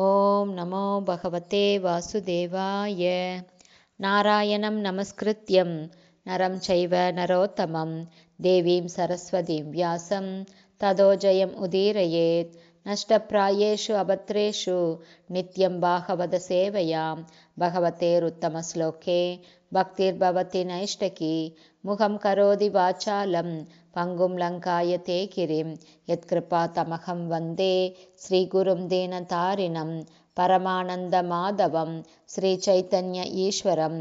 ॐ नमो भगवते वासुदेवाय। नारायणं नमस्कृत्यं नरं चैव नरोत्तमं। देवीं सरस्वतीं व्यासं ततो जयम् उदीरयेत् नष्टप्रायेषु अभद्रेषु नित्यं भागवतसेवयां भगवतेरुत्तमश्लोके भक्तिर्भवति नैष्टकी मुखं करोति वाचालं पङ्गुं लङ्कायते गिरिं यत्कृपातमहं वन्दे श्रीगुरुं दीनतारिणं परमानन्दमाधवं श्रीचैतन्य ईश्वरं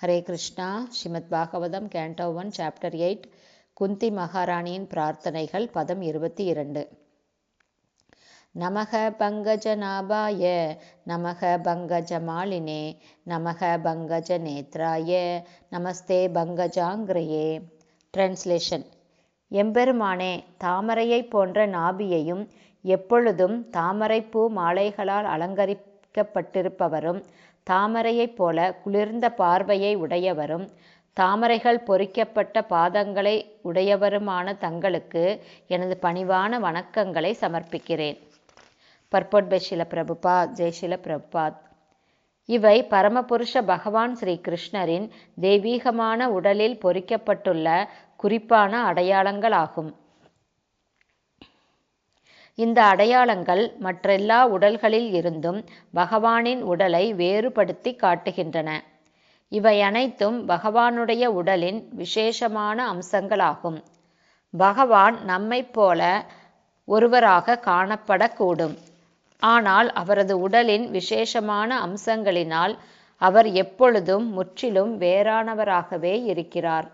Hare Krishna Srimad Bhagavatam canto one chapter eight Kunti மகாராணியின் பிரார்த்தனைகள் பதம் இருபத்தி இரண்டு நமக பங்கஜநாபாய நமக பங்கஜமாலினே நமக பங்கஜ நேத்ராய நமஸ்தே பங்கஜாங்கிரையே. டிரான்ஸ்லேஷன் எம்பெருமானே தாமரையைப் போன்ற நாபியையும் எப்பொழுதும் தாமரைப்பூ மாலைகளால் அலங்கரிக்கப்பட்டிருப்பவரும் தாமரையைப் போல குளிர்ந்த பார்வையை உடையவரும் தாமரைகள் பொறிக்கப்பட்ட பாதங்களை உடையவருமான தங்களுக்கு எனது பணிவான வணக்கங்களை சமர்ப்பிக்கிறேன். பர்போட் பை ஷில பிரபுபாத் ஜெய் பிரபுபாத் இவை பரமபுருஷ பகவான் ஸ்ரீ கிருஷ்ணரின் தெய்வீகமான உடலில் பொறிக்கப்பட்டுள்ள குறிப்பான அடையாளங்களாகும். இந்த அடையாளங்கள் மற்றெல்லா உடல்களில் இருந்தும் பகவானின் உடலை வேறுபடுத்தி காட்டுகின்றன. இவை அனைத்தும் பகவானுடைய உடலின் விசேஷமான அம்சங்களாகும். பகவான் நம்மைப் போல ஒருவராக காணப்படக்கூடும். ஆனால் அவரது உடலின் விசேஷமான அம்சங்களினால் அவர் எப்பொழுதும் முற்றிலும் வேறானவராகவே இருக்கிறார்.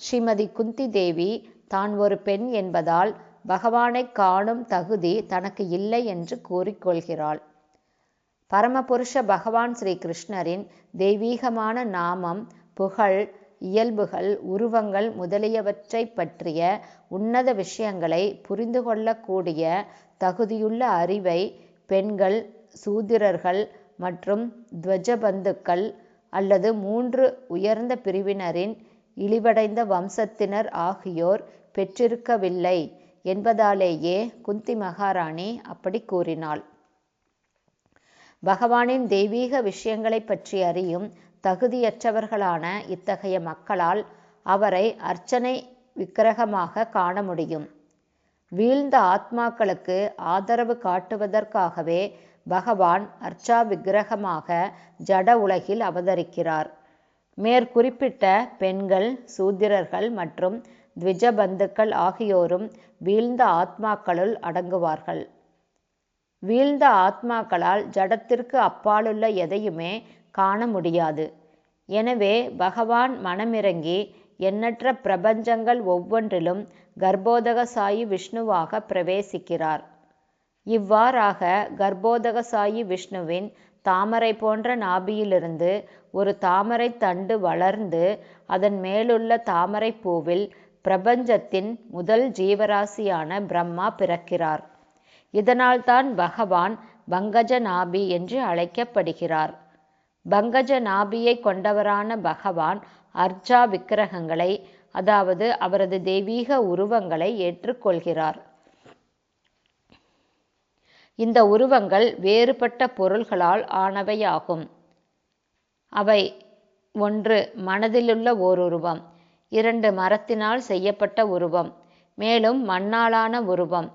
ஸ்ரீமதி குந்தி தேவி தான் ஒரு பெண் என்பதால் பகவானை காணும் தகுதி தனக்கு இல்லை என்று கூறிக்கொள்கிறாள். பரமபுருஷ பகவான் ஸ்ரீ கிருஷ்ணரின் தெய்வீகமான நாமம் புகழ் இயல்புகள் உருவங்கள் முதலியவற்றை பற்றிய உன்னத விஷயங்களை புரிந்து கொள்ளக்கூடிய தகுதியுள்ள அறிவை பெண்கள் சூத்திரர்கள் மற்றும் துவஜபந்துக்கள் அல்லது மூன்று உயர்ந்த பிரிவினரின் இழிவடைந்த வம்சத்தினர் ஆகியோர் பெற்றிருக்கவில்லை என்பதாலேயே குந்தி மகாராணி அப்படி கூறினாள். பகவானின் தெய்வீக விஷயங்களைப் பற்றி அறியும் தகுதியற்றவர்களான இத்தகைய மக்களால் அவரை அர்ச்சனை விக்கிரகமாக காண முடியும். வீழ்ந்த ஆத்மாக்களுக்கு ஆதரவு காட்டுவதற்காகவே பகவான் அர்ச்சா விக்கிரகமாக ஜட உலகில் அவதரிக்கிறார். மேற்குறிப்பிட்ட பெண்கள் சூத்திரர்கள் மற்றும் த்விஜபந்துக்கள் ஆகியோரும் வீழ்ந்த ஆத்மாக்களுள் அடங்குவார்கள். வீழ்ந்த ஆத்மாக்களால் ஜடத்திற்கு அப்பாலுள்ள எதையுமே காண முடியாது. எனவே பகவான் மனமிறங்கி எண்ணற்ற பிரபஞ்சங்கள் ஒவ்வொன்றிலும் கர்ப்போதகசாயி விஷ்ணுவாக பிரவேசிக்கிறார். இவ்வாறாக கர்ப்போதகசாயி விஷ்ணுவின் தாமரை போன்ற நாபியிலிருந்து ஒரு தாமரை தண்டு வளர்ந்து அதன் மேலுள்ள தாமரை பூவில் பிரபஞ்சத்தின் முதல் ஜீவராசியான பிரம்மா பிறக்கிறார். இதனால்தான் பகவான் பங்கஜ நாபி என்று அழைக்கப்படுகிறார். பங்கஜ நாபியை கொண்டவரான பகவான் அர்ச்சா விக்கிரகங்களை அதாவது அவரது தெய்வீக உருவங்களை ஏற்றுக்கொள்கிறார். இந்த உருவங்கள் வேறுபட்ட பொருள்களால் ஆனவையாகும். அவை ஒன்று மனதிலுள்ள ஓர் உருவம் இரண்டு மரத்தினால் செய்யப்பட்ட உருவம் மேலும் மண்ணாலான உருவம்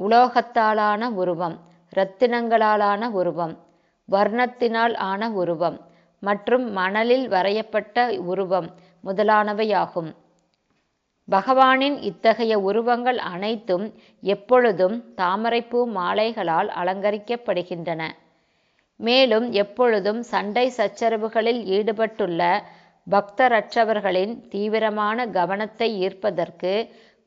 உலோகத்தாலான உருவம் இரத்தினங்களாலான உருவம் வர்ணத்தினால் ஆன உருவம் மற்றும் மணலில் வரையப்பட்ட உருவம் முதலானவையாகும். பகவானின் இத்தகைய உருவங்கள் அனைத்தும் எப்பொழுதும் தாமரைப்பூ மாலைகளால் அலங்கரிக்கப்படுகின்றன. மேலும் எப்பொழுதும் சண்டை சச்சரவுகளில் ஈடுபட்டுள்ள பக்தரற்றவர்களின் தீவிரமான கவனத்தை ஈர்ப்பதற்கு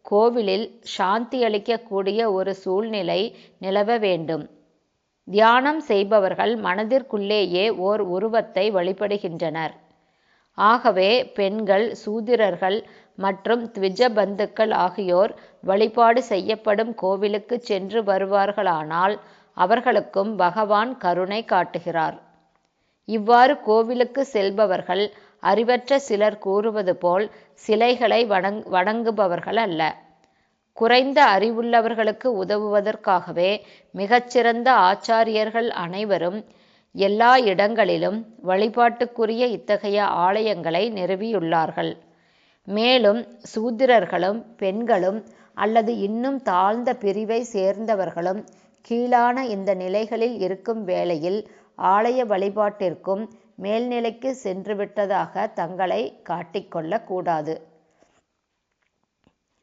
கோவிலில் சாந்தியளிக்கக்கூடிய ஒரு சூழ்நிலை நிலவ வேண்டும். தியானம் செய்பவர்கள் மனதிற்குள்ளேயே ஓர் உருவத்தை வழிபடுகின்றனர். ஆகவே பெண்கள் சூதிரர்கள் மற்றும் த்விஜபந்துக்கள் ஆகியோர் வழிபாடு செய்யப்படும் கோவிலுக்கு சென்று வருவார்களானால் அவர்களுக்கும் பகவான் கருணை காட்டுகிறார். இவ்வாறு கோவிலுக்கு செல்பவர்கள் அறிவற்ற சிலர் கூறுவது போல் சிலைகளை வணங் வணங்குபவர்கள் அல்ல. குறைந்த அறிவுள்ளவர்களுக்கு உதவுவதற்காகவே மிகச்சிறந்த ஆச்சாரியர்கள் அனைவரும் எல்லா இடங்களிலும் வழிபாட்டுக்குரிய இத்தகைய ஆலயங்களை நிறுவியுள்ளார்கள். மேலும் சூத்திரர்களும் பெண்களும் அல்லது இன்னும் தாழ்ந்த பிரிவை சேர்ந்தவர்களும் கீழான இந்த நிலைகளில் இருக்கும் வேளையில் ஆலய வழிபாட்டிற்கும் மேல்நிலைக்கு சென்றுவிட்டதாக தங்களை காட்டிக்கொள்ளக்கூடாது.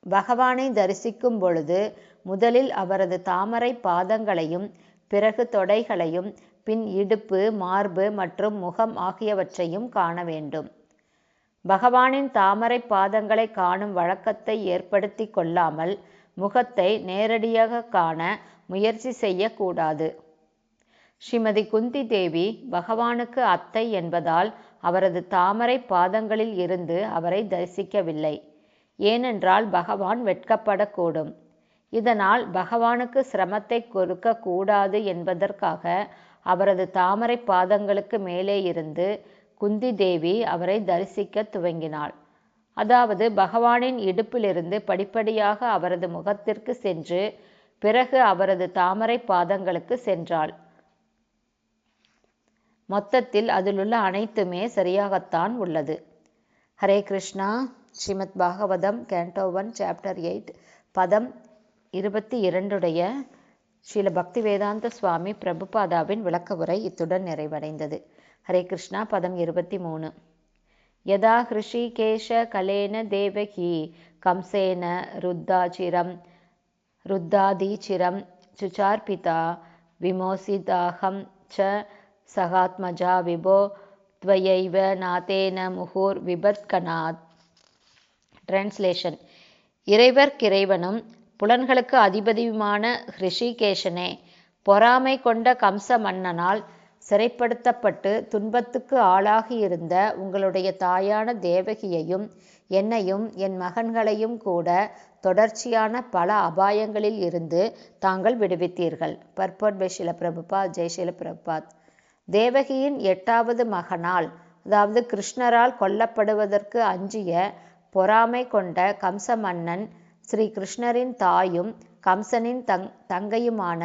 பகவானை தரிசிக்கும் பொழுது முதலில் அவரது தாமரை பாதங்களையும் பிறகு தொடைகளையும் பின் இடுப்பு மார்பு மற்றும் முகம் ஆகியவற்றையும் காண வேண்டும். பகவானின் தாமரை பாதங்களை காணும் வழக்கத்தை ஏற்படுத்தி கொள்ளாமல் முகத்தை நேரடியாக காண முயற்சி செய்யக்கூடாது. ஸ்ரீமதி குந்தி தேவி பகவானுக்கு அத்தை என்பதால் அவரது தாமரை பாதங்களில் இருந்து அவரை தரிசிக்கவில்லை. ஏனென்றால் பகவான் வெட்கப்படக்கூடும். இதனால் பகவானுக்கு சிரமத்தை கொடுக்க கூடாது என்பதற்காக அவரது தாமரை பாதங்களுக்கு மேலே இருந்து குந்தி தேவி அவரை தரிசிக்க துவங்கினாள். அதாவது பகவானின் இடுப்பிலிருந்து படிப்படியாக அவரது முகத்திற்கு சென்று பிறகு அவரது தாமரை பாதங்களுக்கு சென்றாள். மொத்தத்தில் அதிலுள்ள அனைத்துமே சரியாகத்தான் உள்ளது. Hare Krishna. Srimad Bhagavatam canto one chapter eight பதம் இருபத்தி இரண்டுடைய ஸ்ரீல பக்தி வேதாந்த சுவாமி பிரபுபாதாவின் விளக்க உரை இத்துடன் நிறைவடைந்தது ஹரே கிருஷ்ணா பதம் இருபத்தி மூணு யதா ஹிருஷிகேஷ கலேன தேவகி கம்சேன ருத்தாச்சிரம் ருத்தாதீச்சிரம் சுச்சார்பிதா விமோசிதாகம் ச சகாத்மஜா விபோ त्वयैव நாதேன முகூர் விபத்கனாத் டிரான்ஸ்லேஷன் இறைவர்க்கிறைவனும் புலன்களுக்கு அதிபதியுமான ஹிருஷிகேஷனே பொறாமை கொண்ட கம்ச மன்னனால் சிறைப்படுத்தப்பட்டு துன்பத்துக்கு ஆளாகியிருந்த உங்களுடைய தாயான தேவகியையும் என்னையும் என் மகன்களையும் கூட தொடர்ச்சியான பல அபாயங்களில் இருந்து தாங்கள் விடுவித்தீர்கள். பர்பட் பை பிரபுபா பிரபுபாத் ஜெய்ஷில பிரபுபாத் தேவகியின் எட்டாவது மகனால் அதாவது கிருஷ்ணரால் கொல்லப்படுவதற்கு அஞ்சிய பொறாமை கொண்ட கம்ச மன்னன் ஸ்ரீ கிருஷ்ணரின் தாயும் கம்சனின் தங் தங்கையுமான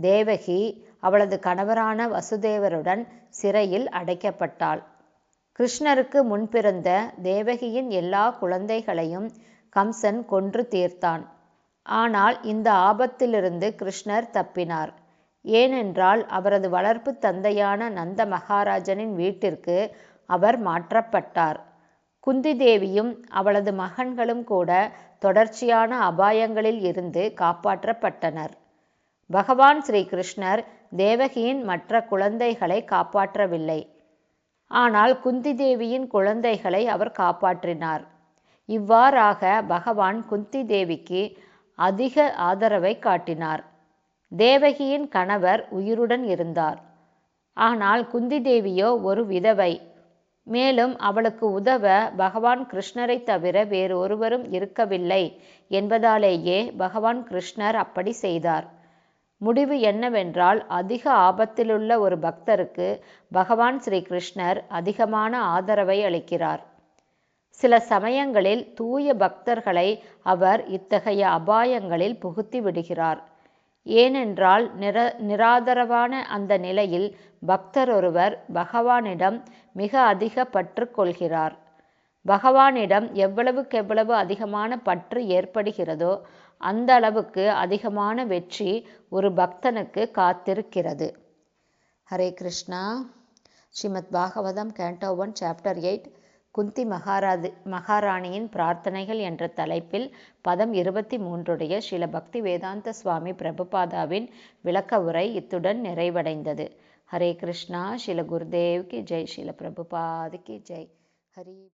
தேவகி அவளது கணவரான வசுதேவருடன் சிறையில் அடைக்கப்பட்டாள். கிருஷ்ணருக்கு முன்பிறந்த தேவகியின் எல்லா குழந்தைகளையும் கம்சன் கொன்று தீர்த்தான். ஆனால் இந்த ஆபத்திலிருந்து கிருஷ்ணர் தப்பினார். ஏனென்றால் அவரது வளர்ப்பு தந்தையான நந்த மகாராஜனின் வீட்டிற்கு அவர் மாற்றப்பட்டார். குந்தி தேவியும் அவளது மகன்களும் கூட தொடர்ச்சியான அபாயங்களில் இருந்து காப்பாற்றப்பட்டனர். பகவான் ஸ்ரீ கிருஷ்ணர் தேவகியின் மற்ற குழந்தைகளை காப்பாற்றவில்லை. ஆனால் குந்தி தேவியின் குழந்தைகளை அவர் காப்பாற்றினார். இவ்வாறாக பகவான் குந்தி தேவிக்கு அதிக ஆதரவை காட்டினார். தேவகியின் கணவர் உயிருடன் இருந்தார். ஆனால் குந்தி தேவியோ ஒரு விதவை. மேலும் அவளுக்கு உதவ பகவான் கிருஷ்ணரை தவிர வேறு ஒருவரும் இருக்கவில்லை என்பதாலேயே பகவான் கிருஷ்ணர் அப்படி செய்தார். முடிவு என்னவென்றால் அதிக ஆபத்திலுள்ள ஒரு பக்தருக்கு பகவான் ஸ்ரீ கிருஷ்ணர் அதிகமான ஆதரவை அளிக்கிறார். சில சமயங்களில் தூய பக்தர்களை அவர் இத்தகைய அபாயங்களில் புகுத்தி விடுகிறார். ஏனென்றால் நிர நிராதரவான அந்த நிலையில் பக்தர் ஒருவர் பகவானிடம் மிக அதிக பற்று கொள்கிறார். பகவானிடம் எவ்வளவுக்கெவ்வளவு அதிகமான பற்று ஏற்படுகிறதோ அந்த அளவுக்கு அதிகமான வெற்றி ஒரு பக்தனுக்கு காத்திருக்கிறது. Hare Krishna. Srimad Bhagavatam canto one chapter eight. Kunti மகாராதி மகாராணியின் பிரார்த்தனைகள் என்ற தலைப்பில் பதம் இருபத்தி மூன்றுடைய ஸ்ரீல பக்தி வேதாந்த சுவாமி பிரபுபாதாவின் விளக்க உரை இத்துடன் நிறைவடைந்தது. ஹரே கிருஷ்ணா ஸ்ரீல குருதேவ் கி ஜெய் ஸ்ரீல பிரபுபாதுக்கு ஜெய். ஹரி